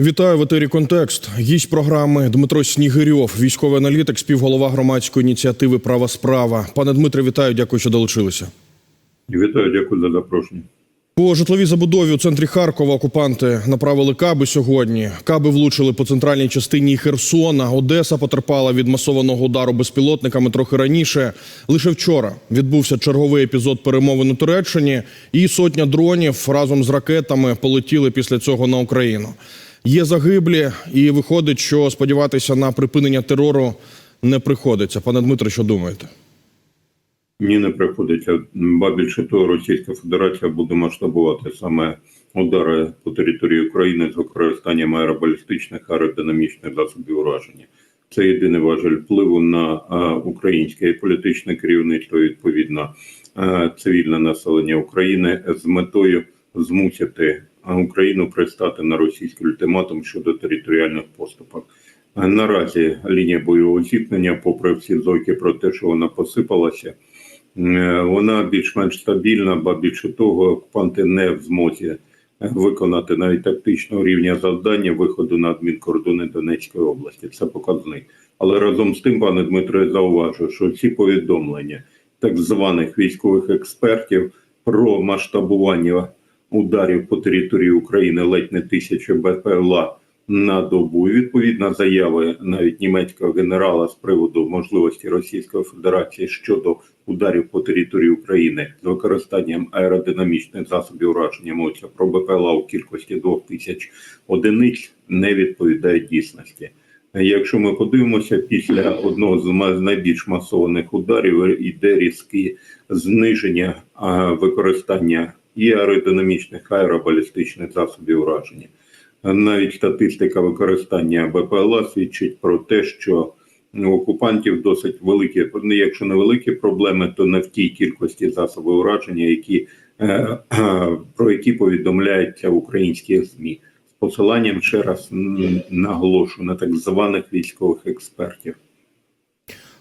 Вітаю в етері Контекст. Гість програми Дмитро Снігирьов, військовий аналітик, співголова громадської ініціативи Права справа. Пане Дмитре, вітаю, дякую, що долучилися. Вітаю, дякую за запрошення. По житловій забудові у центрі Харкова окупанти направили каби сьогодні. Каби влучили по центральній частині Херсона. Одеса потерпала від масованого удару безпілотниками трохи раніше. Лише вчора відбувся черговий епізод перемовин у Туреччині, і сотня дронів разом з ракетами полетіли після цього на Україну. Є загиблі, і виходить, що сподіватися на припинення терору не приходиться. Пане Дмитре, що думаєте? Ні, не приходиться. Ба більше того, Російська Федерація буде масштабувати саме удари по території України з використанням аеробалістичних аеродинамічних засобів ураження. Це єдиний важель впливу на українське і політичне керівництво, відповідно, цивільне населення України з метою змусити Україну пристати на російський ультиматум щодо територіальних поступок. Наразі лінія бойового зіткнення, попри всі зойки про те, що вона посипалася, е, вона більш-менш стабільна, ба більше того, окупанти не в змозі виконати навіть тактичного рівня завдання виходу на адмінкордони Донецької області. Це показник. Але разом з тим, пане Дмитро, я зауважу, що ці повідомлення так званих військових експертів про масштабування ударів по території України ледь не тисячі БПЛА на добу. І відповідно заяви навіть німецького генерала з приводу можливості Російської Федерації щодо ударів по території України з використанням аеродинамічних засобів ураження мовиться про БПЛА у кількості двох тисяч одиниць не відповідає дійсності. Якщо ми подивимося, після одного з найбільш масованих ударів йде різке зниження використання і аеродинамічних аеробалістичних засобів ураження. Навіть статистика використання БПЛА свідчить про те, що у окупантів досить великі, ну, якщо не великі проблеми, то не в тій кількості засобів ураження, які е, про які повідомляються українські змі з посиланням ще раз м, наголошую на так званих військових експертів.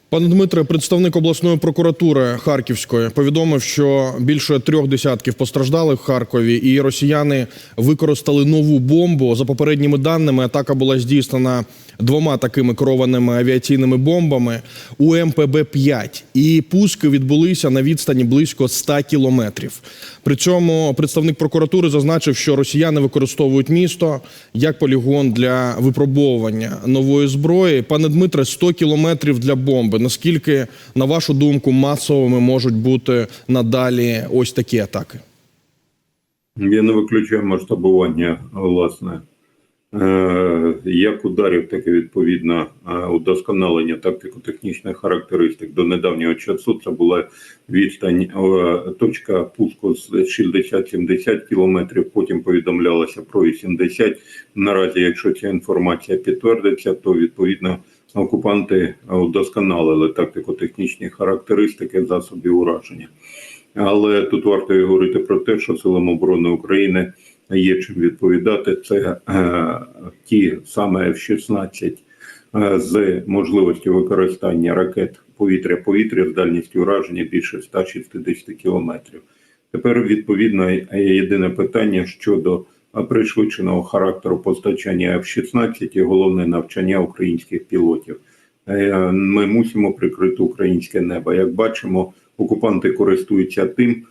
Пане Дмитре, представник обласної прокуратури Харківської повідомив, що більше трьох десятків постраждалих в Харкові, і росіяни використали нову бомбу. За попередніми даними, атака була здійснена двома такими керованими авіаційними бомбами у МПБ-5. І пуски відбулися на відстані близько 100 кілометрів. При цьому представник прокуратури зазначив, що росіяни використовують місто як полігон для випробовування нової зброї. Пане Дмитре, 100 кілометрів для бомби. Наскільки, на вашу думку, масовими можуть бути надалі ось такі атаки? Я не виключаю масштабування, власне, е, як ударів, так і відповідно е, удосконалення тактико-технічних характеристик. До недавнього часу це була відстань, е, точка пуску з 60-70 кілометрів, потім повідомлялося про 80. Наразі, якщо ця інформація підтвердиться, то відповідно окупанти удосконалили тактико-технічні характеристики засобів ураження. Але тут варто говорити про те, що силам оборони України є чим відповідати. Це е, ті саме F-16 е, з можливістю використання ракет повітря-повітря з дальністю ураження більше 160 кілометрів. Тепер відповідно єдине питання щодо е, пришвидшеного характеру постачання F-16 і головне навчання українських пілотів. Е, Ми мусимо прикрити українське небо. Як бачимо, окупанти користуються тим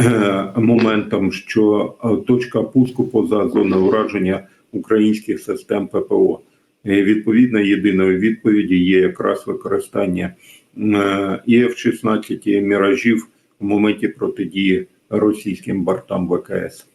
е, моментом, що е, точка пуску поза зоною ураження українських систем ППО. Відповідно, єдиною відповіді є якраз використання і F-16, і міражів в моменті протидії російським бортам ВКС.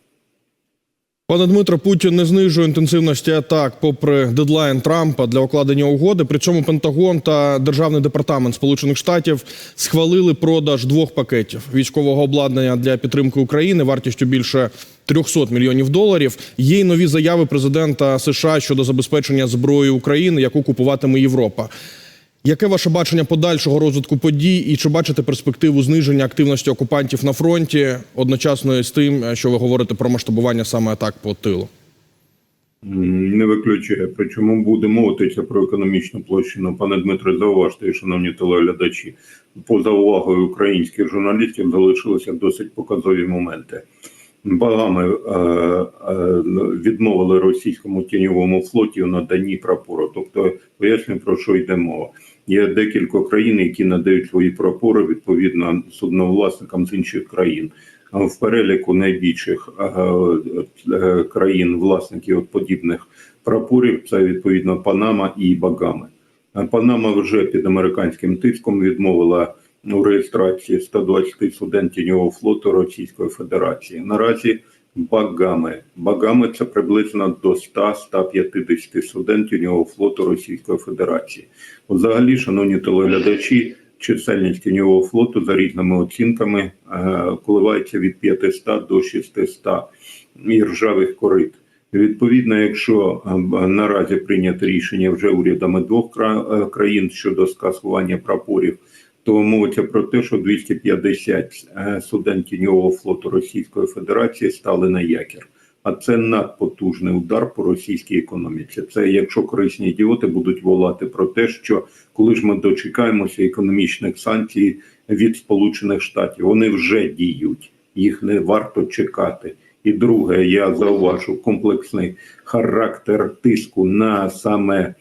Пане Дмитро, Путін не знижує інтенсивності атак, попри дедлайн Трампа для укладення угоди. При цьому Пентагон та Державний департамент Сполучених Штатів схвалили продаж двох пакетів військового обладнання для підтримки України вартістю більше 300 мільйонів доларів. Є й нові заяви президента США щодо забезпечення зброї України, яку купуватиме Європа. Яке ваше бачення подальшого розвитку подій, і чи бачите перспективу зниження активності окупантів на фронті одночасно з тим, що ви говорите про масштабування саме атак по тилу? Не виключає. Причому буде мовитися про економічну площину. Пане Дмитре, зауважте, шановні телеглядачі, поза увагою українських журналістів залишилися досить показові моменти. багами е, е, відмовили російському тіньовому флоті у наданні прапору. Тобто, пояснюю, про що йде мова. Є декілька країн, які надають свої прапори відповідно судновласникам з інших країн. В переліку найбільших е, країн власників подібних прапорів це відповідно Панама і Багами. Панама вже під американським тиском відмовила у реєстрації 120 суден тіньового флоту Російської Федерації. Наразі Багами. Багами це приблизно до 100-150 суден тіньового флоту Російської Федерації. Взагалі, шановні телеглядачі, чисельність тіньового флоту за різними оцінками е, коливається від 500 до 600 іржавих корит. Відповідно, якщо е, наразі прийнято рішення вже урядами двох е, країн щодо скасування прапорів, то мовиться про те, що 250 е, суден тіньового флоту Російської Федерації стали на якір. А це надпотужний удар по російській економіці. Це якщо корисні ідіоти будуть волати про те, що коли ж ми дочекаємося економічних санкцій від Сполучених Штатів, вони вже діють, їх не варто чекати. І друге, я зауважу комплексний характер тиску на саме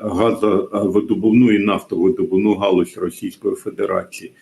газовидобувну і нафтовидобувну галузь Російської Федерації.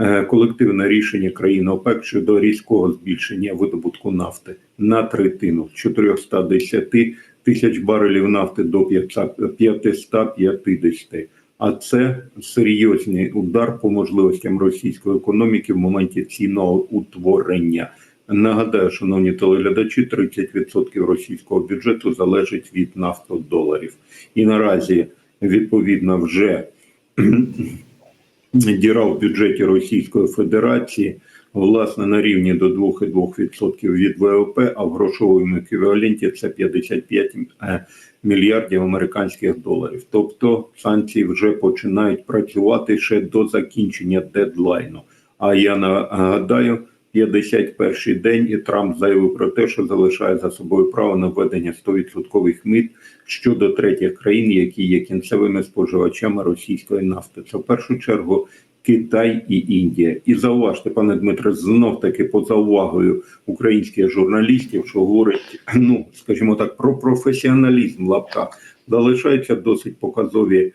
Е, Колективне рішення країн ОПЕК щодо різкого збільшення видобутку нафти на третину з 410 тисяч барелів нафти до 500 550. А це серйозний удар по можливостям російської економіки в моменті цінного утворення. Нагадаю, шановні телеглядачі, 30% російського бюджету залежить від нафтодоларів. І наразі відповідно вже діра в бюджеті Російської Федерації власне на рівні до 2,2% від ВВП, а в грошовому еквіваленті це 55 е, мільярдів американських доларів. Тобто санкції вже починають працювати ще до закінчення дедлайну. А я нагадаю, 51-й день і Трамп заявив про те, що залишає за собою право на введення 100% мит щодо третіх країн, які є кінцевими споживачами російської нафти. Це в першу чергу Китай і Індія. І зауважте, пане Дмитре, знов таки поза увагою українських журналістів, що говорить, ну скажімо так, про професіоналізм в лапках, залишаються досить показові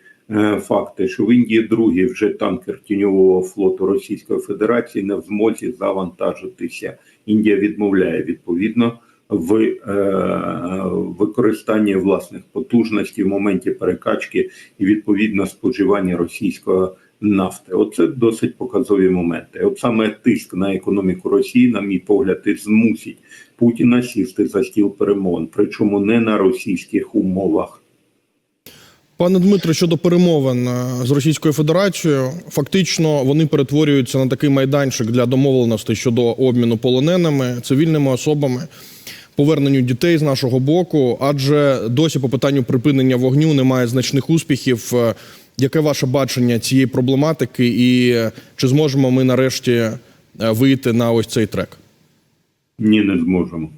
факти, що в Індії другий вже танкер тіньового флоту Російської Федерації не в змозі завантажитися. Індія відмовляє відповідно в е, використанні власних потужностей в моменті перекачки і відповідно споживання російської нафти. Оце досить показові моменти. От саме тиск на економіку Росії, на мій погляд, і змусить Путіна сісти за стіл перемовин, причому не на російських умовах. Пане Дмитре, щодо перемовин е, з Російською Федерацією, фактично вони перетворюються на такий майданчик для домовленостей щодо обміну полоненими, цивільними особами, поверненню дітей з нашого боку, адже досі по питанню припинення вогню немає значних успіхів. Е, Яке ваше бачення цієї проблематики, і е, чи зможемо ми нарешті вийти на ось цей трек? Ні, не зможемо.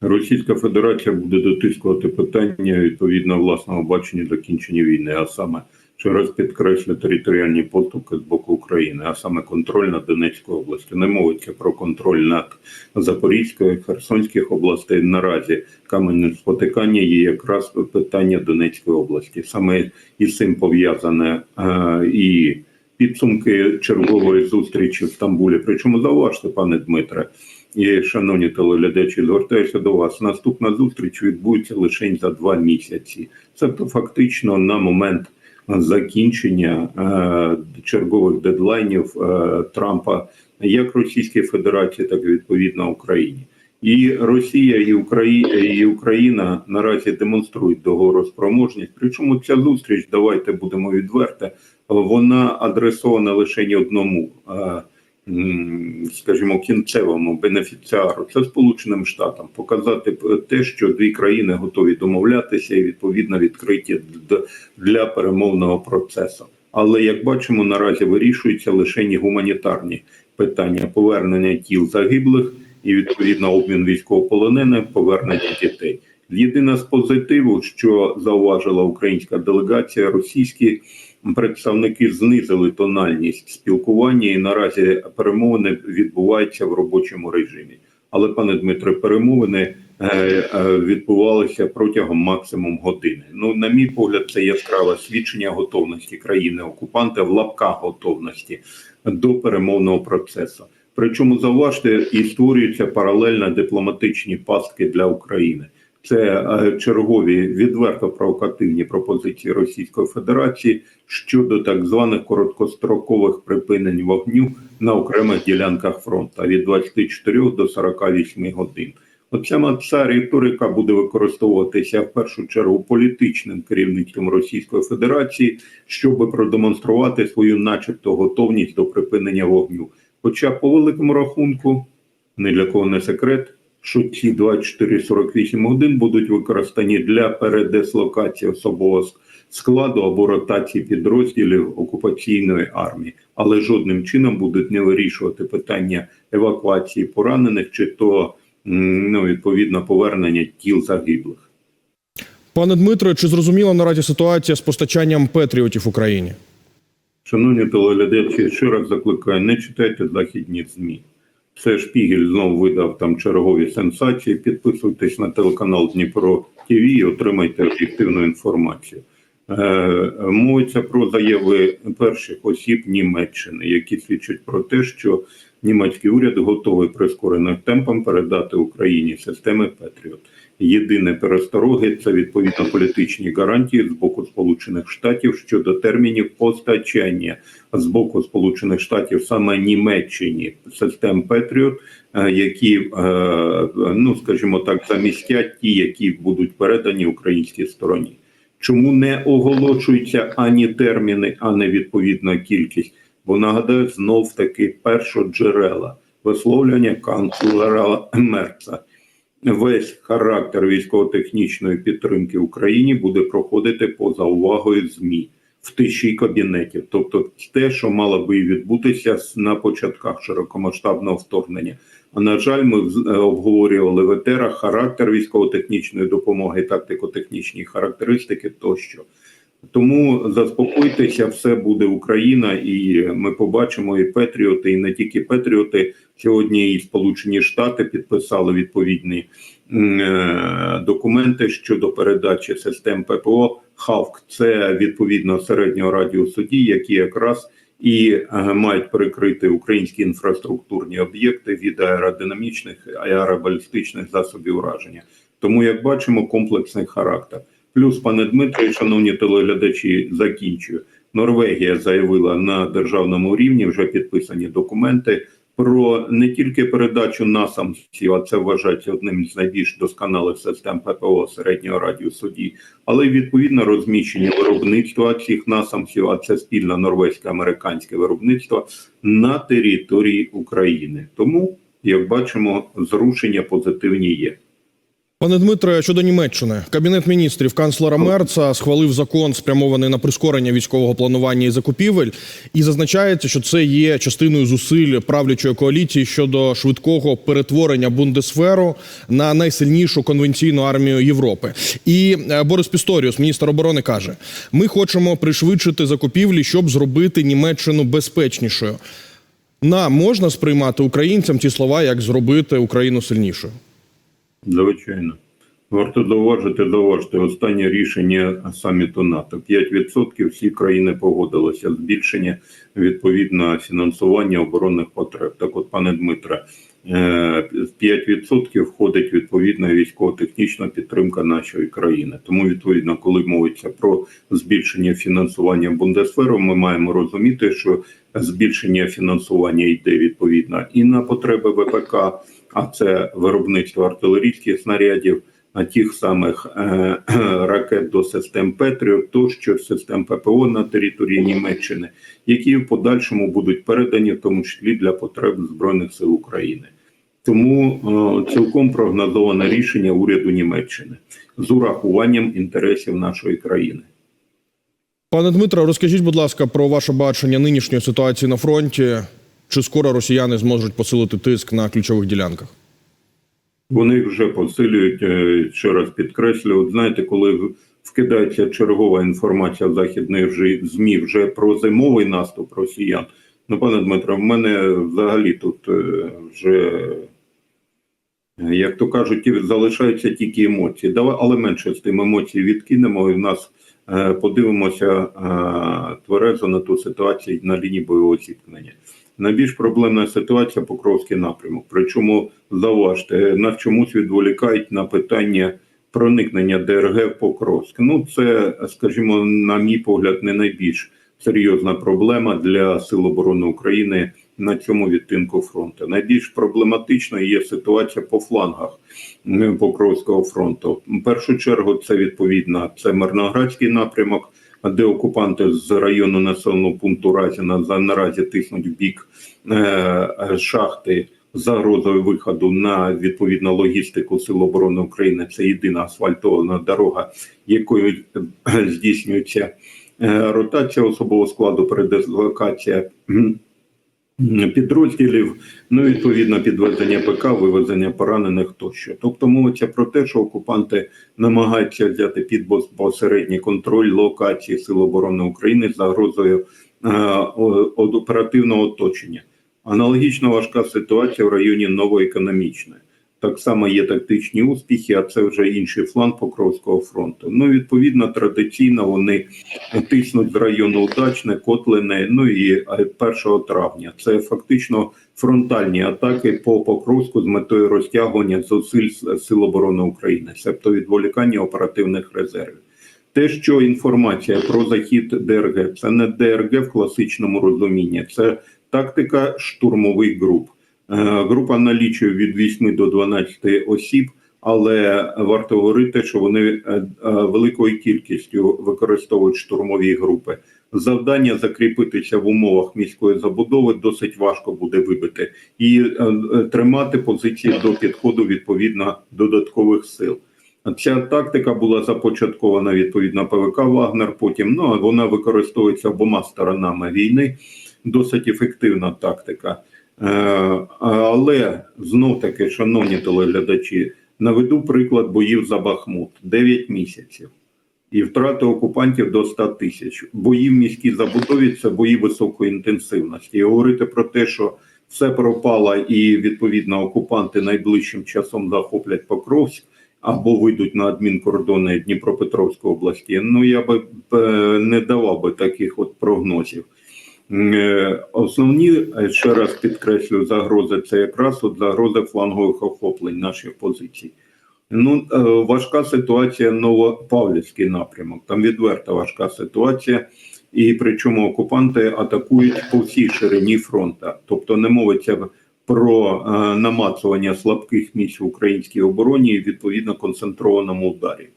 Російська Федерація буде дотискувати питання відповідно власного бачення закінчення війни, а саме через підкреслю територіальні поступки з боку України, а саме контроль над Донецькою областю. Не мовиться про контроль над Запорізькою, Херсонських областей. Наразі каменне спотикання є якраз питання Донецької області. Саме із цим пов'язане е, і підсумки чергової зустрічі в Стамбулі. Причому зауважте, пане Дмитре, і шановні телеглядачі, звертаюся до вас. Наступна зустріч відбудеться лише за два місяці. Тобто, фактично, на момент закінчення е, чергових дедлайнів е, Трампа як Російській Федерації, так і відповідно Україні. І Росія і Україна, і Україна наразі демонструють договороспроможність. Причому ця зустріч, давайте будемо відверти, вона адресована лише одному, е, скажімо, кінцевому бенефіціару. Це Сполученим Штатам показати те, що дві країни готові домовлятися і відповідно відкриті для перемовного процесу. Але як бачимо, наразі вирішуються лише гуманітарні питання повернення тіл загиблих і відповідно обмін військовополонених, повернення дітей. Єдине з позитиву, що зауважила українська делегація, російські представники знизили тональність спілкування, і наразі перемовини відбуваються в робочому режимі. Але, пане Дмитре, перемовини е, е, відбувалися протягом максимум години. Ну, на мій погляд, це яскраве свідчення готовності країни окупанта в лапках готовності до перемовного процесу. Причому зауважте, і створюються паралельно дипломатичні пастки для України. Це е, чергові відверто провокативні пропозиції Російської Федерації щодо так званих короткострокових припинень вогню на окремих ділянках фронту від 24 до 48 годин. Оця ця риторика буде використовуватися в першу чергу політичним керівництвом Російської Федерації, щоб продемонструвати свою, начебто, готовність до припинення вогню. Хоча, по великому рахунку, ні для кого не секрет, що ці 24-48 годин будуть використані для передислокації особового складу або ротації підрозділів окупаційної армії, але жодним чином будуть не вирішувати питання евакуації поранених чи то ну, відповідно повернення тіл загиблих. Пане Дмитре, чи зрозуміла наразі ситуація з постачанням патріотів Україні? Шановні телеглядачі, ще раз закликаю, не читайте західні ЗМІ. Це Шпігель знову видав там чергові сенсації. Підписуйтесь на телеканал Дніпро ТВ і отримайте об'єктивну інформацію. Е, мовиться про заяви перших осіб Німеччини, які свідчать про те, що німецький уряд готовий прискореним темпом передати Україні системи Петріот. Єдине перестороги це відповідно політичні гарантії з боку Сполучених Штатів щодо термінів постачання з боку Сполучених Штатів саме Німеччині систем Петріот, е, які е, ну скажімо так замістять ті, які будуть передані українській стороні. Чому не оголошуються ані терміни, а не відповідна кількість? Бо нагадаю, знов таки першоджерела висловлювання канцлера Мерца. Весь характер військово-технічної підтримки Україні буде проходити поза увагою ЗМІ в тиші кабінетів, тобто те, що мало би відбутися на початках широкомасштабного вторгнення. А на жаль, ми е, обговорювали в етерах характер військово-технічної допомоги, тактико-технічні характеристики тощо. Тому заспокойтеся, все буде Україна, і ми побачимо і Петріоти, і не тільки Петріоти. Сьогодні і Сполучені Штати підписали відповідні е, документи щодо передачі систем ППО. ХАВК це відповідно середнього радіусу дій, які якраз і е, мають перекрити українські інфраструктурні об'єкти від аеродинамічних аеробалістичних засобів ураження. Тому, як бачимо, комплексний характер. Плюс, пане Дмитре, і шановні телеглядачі, закінчую. Норвегія заявила на державному рівні вже підписані документи про не тільки передачу насамсів, а це вважається одним з найбільш досконалих систем ППО середнього радіусу дій, але й відповідно розміщення виробництва цих насамсів, а це спільне норвезько-американське виробництво на території України. Тому, як бачимо, зрушення позитивні є. Пане Дмитре, щодо Німеччини, кабінет міністрів канцлера Мерца схвалив закон, спрямований на прискорення військового планування і закупівель, і зазначається, що це є частиною зусиль правлячої коаліції щодо швидкого перетворення Бундесферу на найсильнішу конвенційну армію Європи. І е, Борис Пісторіус, міністр оборони, каже: ми хочемо пришвидшити закупівлі, щоб зробити Німеччину безпечнішою. На можна сприймати українцям ці слова як зробити Україну сильнішою. Звичайно. Варто доважити, доважити. останнє рішення саміту НАТО. 5% всі країни погодилися збільшення відповідно фінансування оборонних потреб. Так от, пане Дмитре, е, 5% входить відповідна військово-технічна підтримка нашої країни. Тому, відповідно, коли мовиться про збільшення фінансування Бундесферу, ми маємо розуміти, що збільшення фінансування йде відповідно і на потреби ВПК, а це виробництво артилерійських снарядів, а тих самих е, ракет до систем Петріот, тощо систем ППО на території Німеччини, які в подальшому будуть передані, в тому числі для потреб збройних сил України. Тому е, цілком прогнозоване рішення уряду Німеччини з урахуванням інтересів нашої країни. Пане Дмитро, розкажіть, будь ласка, про ваше бачення нинішньої ситуації на фронті. Чи скоро росіяни зможуть посилити тиск на ключових ділянках? Вони вже посилюють, е, ще раз підкреслюю, от знаєте, коли вкидається чергова інформація в західних вже- ЗМІ вже про зимовий наступ росіян. Ну, пане Дмитро, в мене взагалі тут е, вже, як то кажуть, залишаються тільки емоції. Давай, але менше з тим емоцій відкинемо і в нас е, подивимося е, тверезо на ту ситуацію на лінії бойового зіткнення. Найбільш проблемна ситуація Покровський напрямок. Причому зауважте, нас чомусь відволікають на питання проникнення ДРГ в Покровськ. Ну, це, скажімо, на мій погляд, не найбільш серйозна проблема для Сил оборони України на цьому відтинку фронту. Найбільш проблематичною є ситуація по флангах Покровського фронту. В першу чергу це відповідно це Мирноградський напрямок, де окупанти з району населеного пункту Разіна за наразі тиснуть в бік е, е, шахти загрозою виходу на відповідну логістику Сил оборони України. Це єдина асфальтована дорога, якою е, здійснюється е, ротація особового складу, передислокація підрозділів, ну відповідно підвезення ПК, вивезення поранених тощо. Тобто мовиться про те, що окупанти намагаються взяти під безпосередній контроль локації Сил оборони України з загрозою е, о- оперативного оточення. Аналогічно важка ситуація в районі новоекономічної. Так само є тактичні успіхи, а це вже інший фланг Покровського фронту. Ну, відповідно, традиційно вони тиснуть з району Удачне, Котлине, ну і е, 1 травня. Це фактично фронтальні атаки по Покровську з метою розтягування зусиль Сил оборони України, себто відволікання оперативних резервів. Те, що інформація про захід ДРГ, це не ДРГ в класичному розумінні, це тактика штурмових груп. Е, Група налічує від 8 до 12 осіб, але варто говорити, що вони е, е, великою кількістю використовують штурмові групи. Завдання закріпитися в умовах міської забудови досить важко буде вибити і тримати позиції до підходу відповідно додаткових сил. Ця тактика була започаткована відповідно ПВК Вагнер. Потім ну вона використовується обома сторонами війни. Досить ефективна тактика. Е, але знов таки, шановні телеглядачі, наведу приклад боїв за Бахмут 9 місяців. І втрати окупантів до 100 тисяч. Бої в міській забудові це бої високої інтенсивності. І говорити про те, що все пропало, і відповідно окупанти найближчим часом захоплять Покровськ або вийдуть на адмінкордони Дніпропетровської області. Ну я би е, не давав би таких от прогнозів. Е, Основні е, ще раз підкреслю загрози. Це якраз от загрози флангових охоплень наших позицій. Ну е, важка ситуація Новопавлівський напрямок. Там відверта важка ситуація, і причому окупанти атакують по всій ширині фронта. Тобто не мовиться про намацування слабких місць в українській обороні і відповідно концентрованому ударі.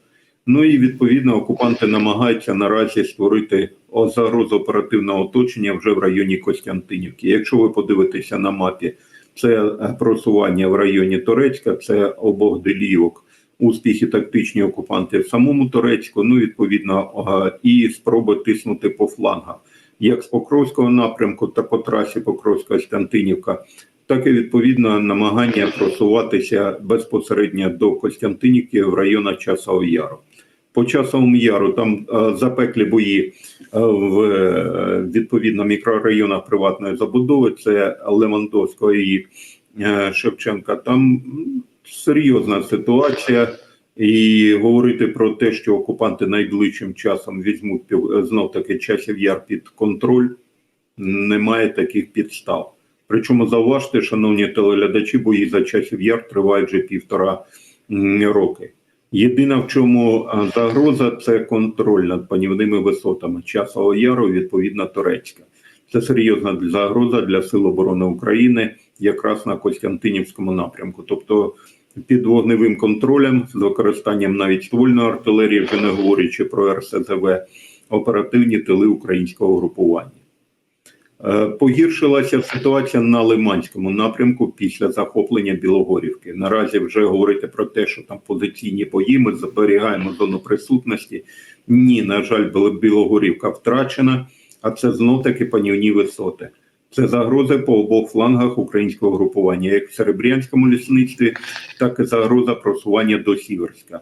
Ну і відповідно окупанти намагаються наразі створити загрозу оперативного оточення вже в районі Костянтинівки. Якщо ви подивитеся на мапі, це просування в районі Торецька, це обох Делівок, успіхи тактичні окупанти в самому Торецьку. Ну відповідно і спроби тиснути по флангах, як з Покровського напрямку та по трасі Покровська-Костянтинівка, так і відповідно намагання просуватися безпосередньо до Костянтинівки в районах Часового Яру. По часовому яру там е, запеклі бої е, в е, відповідно мікрорайонах приватної забудови. Це Левандовського і Шевченка. Там серйозна ситуація, і говорити про те, що окупанти найближчим часом візьмуть знов таки часів яр під контроль, немає таких підстав. Причому зауважте, шановні телеглядачі, бої за часів яр тривають вже півтора роки. Єдина в чому загроза це контроль над панівними висотами Часового Яру, відповідно Турецька. Це серйозна загроза для Сил оборони України якраз на Костянтинівському напрямку. Тобто під вогневим контролем з використанням навіть ствольної артилерії, вже не говорячи про РСЗВ, оперативні тили українського групування. Е, Погіршилася ситуація на Лиманському напрямку після захоплення Білогорівки. Наразі вже говорити про те, що там позиційні бої, ми зберігаємо зону присутності. Ні, на жаль, Біл- Білогорівка втрачена, а це знов таки панівні висоти. Це загрози по обох флангах українського групування, як в Серебрянському лісництві, так і загроза просування до Сіверська.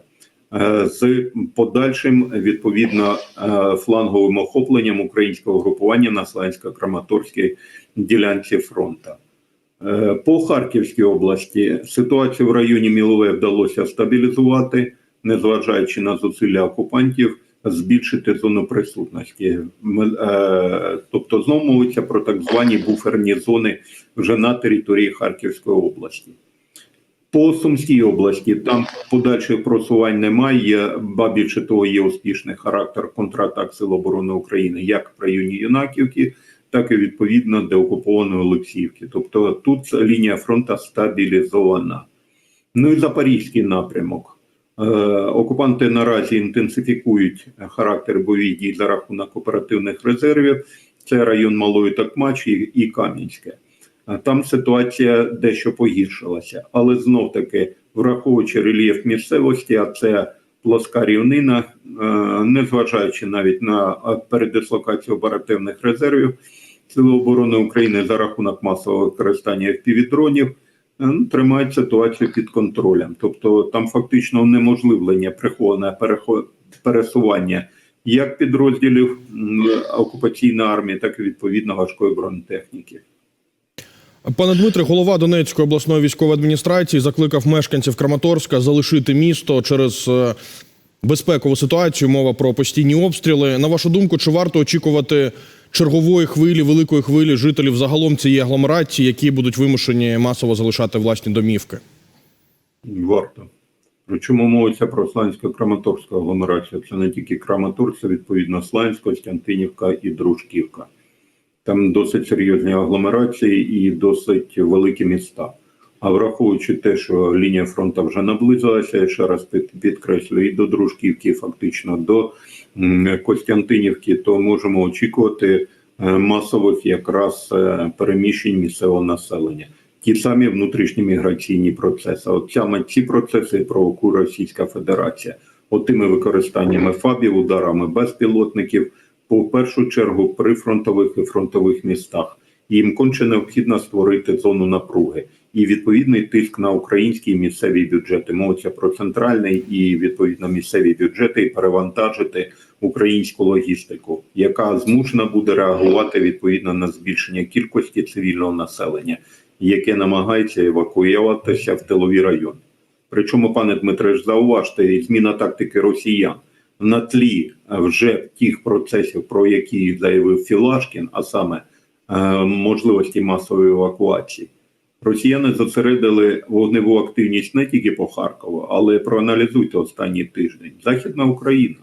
Е, з подальшим відповідно е, фланговим охопленням українського групування на Славянсько-Краматорській ділянці фронту. Е, По Харківській області ситуацію в районі Мілове вдалося стабілізувати, незважаючи на зусилля окупантів, збільшити зону присутності. Тобто знову мовиться про так звані буферні зони вже на території Харківської області. По Сумській області там подальших просувань немає, ба більше того, є успішний характер контратак Сил оборони України як в районі Юнаківки, так і відповідно деокупованої Олексіївки. Тобто тут лінія фронту стабілізована. Ну і Запорізький напрямок. Е, окупанти наразі інтенсифікують характер бойових дій за рахунок оперативних резервів. Це район Малої Такмачі і Кам'янське. Там ситуація дещо погіршилася, але знов таки, враховуючи рельєф місцевості, а це плоска рівнина, е, незважаючи навіть на передислокацію оперативних резервів Сили оборони України за рахунок масового використання FPV-дронів, е, ну, тримають ситуацію під контролем. Тобто там фактично унеможливлення приховане пересування як підрозділів окупаційної армії, так і відповідно важкої бронетехніки. Пане Дмитре, голова Донецької обласної військової адміністрації закликав мешканців Краматорська залишити місто через е, безпекову ситуацію. Мова про постійні обстріли. На вашу думку, чи варто очікувати чергової хвилі, великої хвилі жителів загалом цієї агломерації, які будуть вимушені масово залишати власні домівки? Варто. Причому мовиться про Слансько-Краматорську агломерацію. Це не тільки Краматорськ, це відповідно Сланськ, Костянтинівка і Дружківка. Там досить серйозні агломерації і досить великі міста. А враховуючи те, що лінія фронту вже наблизилася, я ще раз під- підкреслюю, і до Дружківки, фактично до Костянтинівки, то можемо очікувати е, масових якраз е, переміщень місцевого населення. Ті самі внутрішні міграційні процеси. От саме ці процеси провокує Російська Федерація. От тими використаннями фабів, ударами безпілотників, по першу чергу при фронтових і фронтових містах. Їм конче необхідно створити зону напруги і відповідний тиск на українські місцеві бюджети. Мовиться про центральний і відповідно місцеві бюджети і перевантажити українську логістику, яка змушена буде реагувати відповідно на збільшення кількості цивільного населення, яке намагається евакуюватися в тилові райони. Причому, пане Дмитре, зауважте, зміна тактики росіян на тлі е, вже тих процесів, про які заявив Філашкін, а саме е, можливості масової евакуації. Росіяни зосередили вогневу активність не тільки по Харкову, але проаналізуйте останній тиждень. Західна Україна,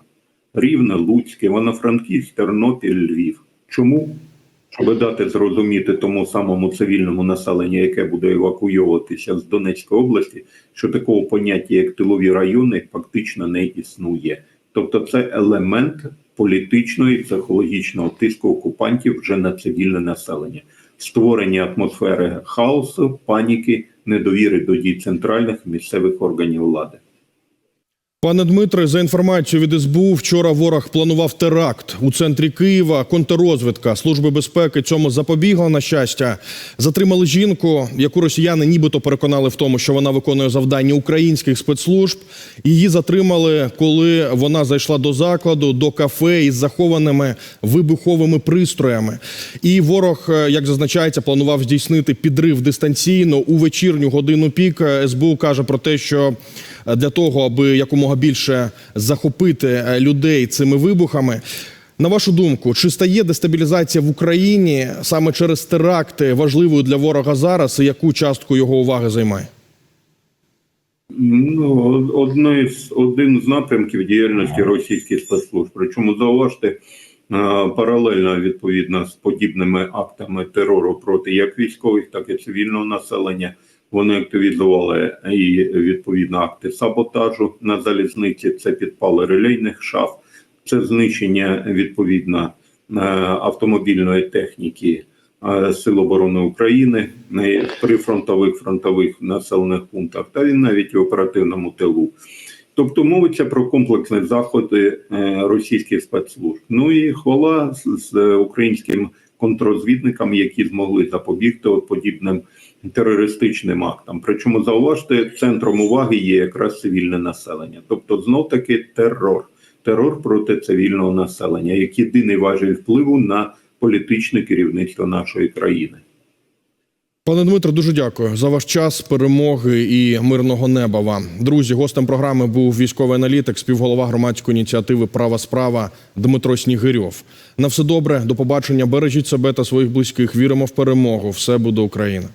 Рівне, Луцьк, Івано-Франківськ, Тернопіль, Львів. Чому? Щоб дати зрозуміти тому самому цивільному населенню, яке буде евакуйовуватися з Донецької області, що такого поняття, як тилові райони, фактично не існує. Тобто, це елемент політичного і психологічного тиску окупантів вже на цивільне населення, створення атмосфери хаосу, паніки, недовіри до дій центральних місцевих органів влади. Пане Дмитре, за інформацією від СБУ, вчора ворог планував теракт у центрі Києва. Контррозвідка Служби безпеки цьому запобігла на щастя. Затримали жінку, яку росіяни нібито переконали в тому, що вона виконує завдання українських спецслужб. Її затримали, коли вона зайшла до закладу, до кафе із захованими вибуховими пристроями. І ворог, е, як зазначається, планував здійснити підрив дистанційно у вечірню годину пік. Е, СБУ каже про те, що е, для того, аби якомога більше захопити е, людей цими вибухами. На вашу думку, чи стає дестабілізація в Україні саме через теракти важливою для ворога зараз, і яку частку його уваги займає? Ну, одне з один з напрямків діяльності російських спецслужб. Причому зауважте е, паралельно відповідно з подібними актами терору проти як військових, так і цивільного населення. Вони активізували і відповідно акти саботажу на залізниці. Це підпали релейних шаф, це знищення відповідно е, автомобільної техніки е, Сил оборони України при фронтових фронтових населених пунктах, та він навіть в оперативному тилу. Тобто мовиться про комплексні заходи е, російських спецслужб. Ну і хвала з, українським контррозвідникам, які змогли запобігти подібним терористичним актам. Причому зауважте, центром уваги є якраз цивільне населення, тобто знов таки терор, терор проти цивільного населення, як єдиний важіль впливу на політичне керівництво нашої країни. Пане Дмитро, дуже дякую за ваш час, перемоги і мирного неба вам. Друзі, гостем програми був військовий аналітик, співголова громадської ініціативи Права справа Дмитро Снігирьов. На все добре, до побачення. Бережіть себе та своїх близьких. Віримо в перемогу. Все буде Україна.